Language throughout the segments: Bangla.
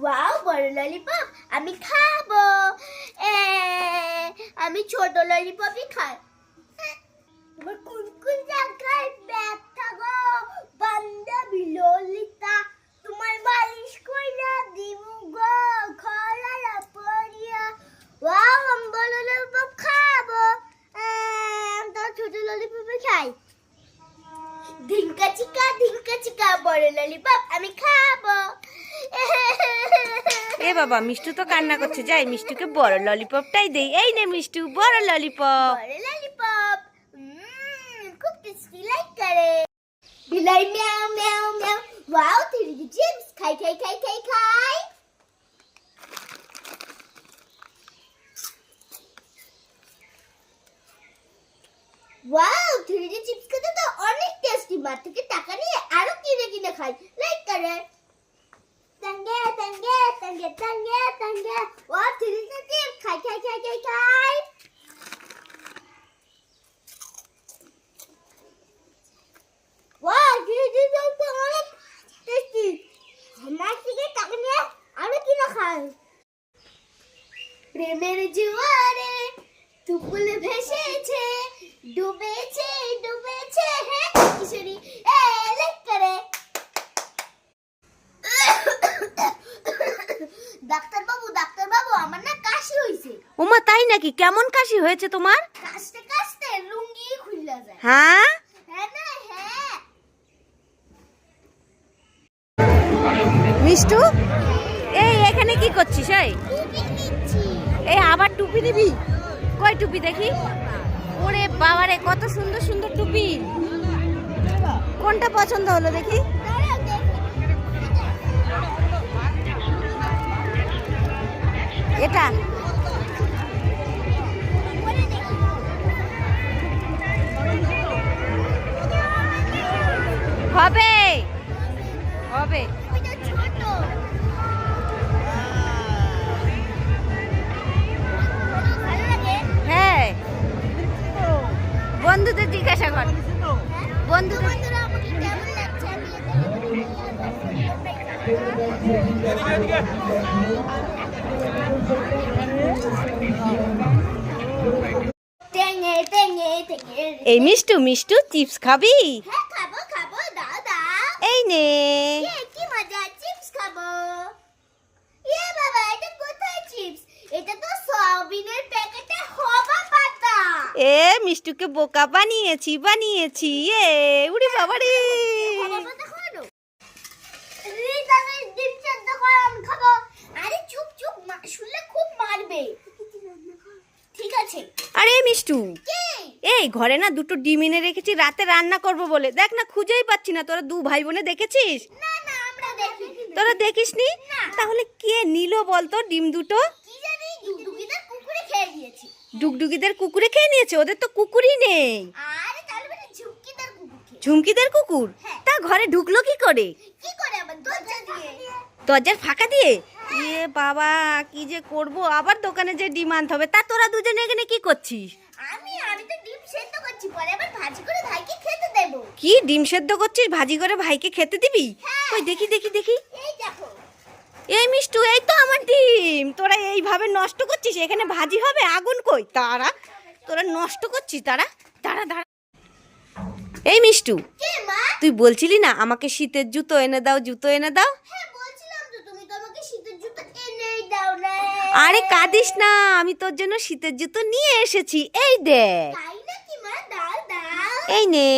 ওয়াও, বড় ললিপপ আমি খাব। এ, আমি ছোট ললিপপই খাই। তোমার কোন কোন জায়গায় ব্যথা গো? বান্ধবী ললিতা, তোমার বালিশ কইরা দিমু গো খলালা পড়িয়া ওয়াও, আমি বড় ললিপপ খাব। আমি তো ছোট ললিপপই খাই। ধিঙ্কা চিকা ধিঙ্কা চিকা, বড় ললিপপ আমি খাব। এ বাবা, মিষ্টু তো কান্না করছে। যাই, মিষ্টুকে বড় ললিপপটাই দেই। এই নে মিষ্টু, বড় ললিপপ। বড় ললিপপ। খুব টেস্টি লাইক করে। বিলাই meow meow meow. Wow three chips খাই খাই খাই খাই খাই। ওয়াও থ্রি চিপস খেতে তো অনেক টেস্টি মার থেকে টাকা নিয়ে আরও কিনে কিনে খাই। লাইক করে তঙ্গে তঙ্গে তঙ্গে তঙ্গে তঙ্গে ওয়াও থ্রি চিপস খাই খাই খাই খাই খাই ওয়াও থ্রি চিপস তো অনেক টেস্টি আমার থেকে টাকা নিয়ে আরও কিনে খাই প্রেমের জোয়ারে তুপুল ভেসেছে, ডুবেছে ডুবেছে হ্যাঁ কিশোরী এ লাইক করে ডাক্তার বাবু ডাক্তার বাবু আমার না কাশি হইছে ওমা তাই নাকি? কেমন কাশি হয়েছে তোমার? কাশতে কাশতে লুঙ্গি খুললা যায়। হ্যাঁ? হ্যাঁ হ্যাঁ। মিষ্টু এই এখানে কি করছিস এই? এই আবার টুপি নিবি? কই টুপি দেখি? ওরে বাবারে কত সুন্দর সুন্দর টুপি। কোনটা পছন্দ হলো দেখি? এটা। হবে। হবে। হ্যাঁ। বন্ধুদের জিজ্ঞাসা কর। বন্ধুদের এই মিষ্টু মিষ্টু চিপস খাবি? হ্যাঁ নে এ কি মজা চিপস খাব এ বাবা এটা কোথায় চিপস এটা তো সয়াবিনের প্যাকেটে হবা পাতা এ মিষ্টুকে বোকা বানিয়েছি বানিয়েছি এ উড়ি বাবা রে আরে চুপ চুপ শুনলে খুব মারবে ঠিক আছে আরে মিষ্টু কে এই ঘরে না দুটো ডিম এনে রেখেছি রাতে রান্না করব বলে। দেখ না খুঁজেই পাচ্ছি না। তোরা দু ভাই বোনে দেখেছিস? না না তোরা দেখিসনি? তাহলে কে নিল বলতো ডিম দুটো? ডুগডুগিদের কুকুরে খেয়ে নিয়েছে? ওদের তো কুকুরই নেই। ঝুমকিদের কুকুর? হ্যাঁ। তা ঘরে ঢুকলো কি করে? দরজার ফাঁকা দিয়ে? এ বাবা কি যে করব? আবার দোকানে যে ডিম আনতে হবে। তা তোরা দুজনে এখানে কি করছিস আমি আমি তো ডিম সেদ্ধ করছি পরে আবার ভাজি করে ভাইকে খেতে দেবো। কি ডিম সেদ্ধ করছিস? ভাজি করে ভাইকে খেতে দিবি? হ্যাঁ। ওই দেখি দেখি দেখি। এই দেখো। এই মিষ্টু এই তো আমার ডিম। তোরা এইভাবে নষ্ট করছিস? এখানে ভাজি হবে? আগুন কই? তারা তোরা নষ্ট করছিস? তারা দাঁড়া দাঁড়া। এই মিষ্টু তুই বলছিলি না আমাকে শীতের জুতো এনে দাও জুতো এনে দাও? হ্যাঁ আরে কাঁদিস না আমি তোর জন্য শীতের জুতো নিয়ে এসেছি। এই দেখ তাই নাকি মা দাও দাও এই নে?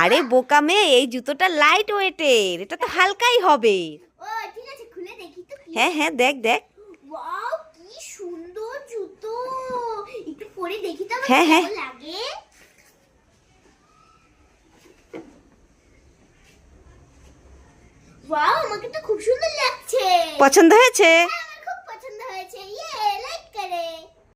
আরে বোকা মেয়ে এই জুতোটা লাইট ওয়েটের এটা তো হালকাই হবে। হ্যাঁ হ্যাঁ দেখ দেখ। সুন্দর জুতো। একটু পরে দেখি তো হ্যাঁ, হ্যাঁ। লাগে। ওয়াও আমাকে তো খুব সুন্দর লাগছে। পছন্দ হয়েছে? হ্যাঁ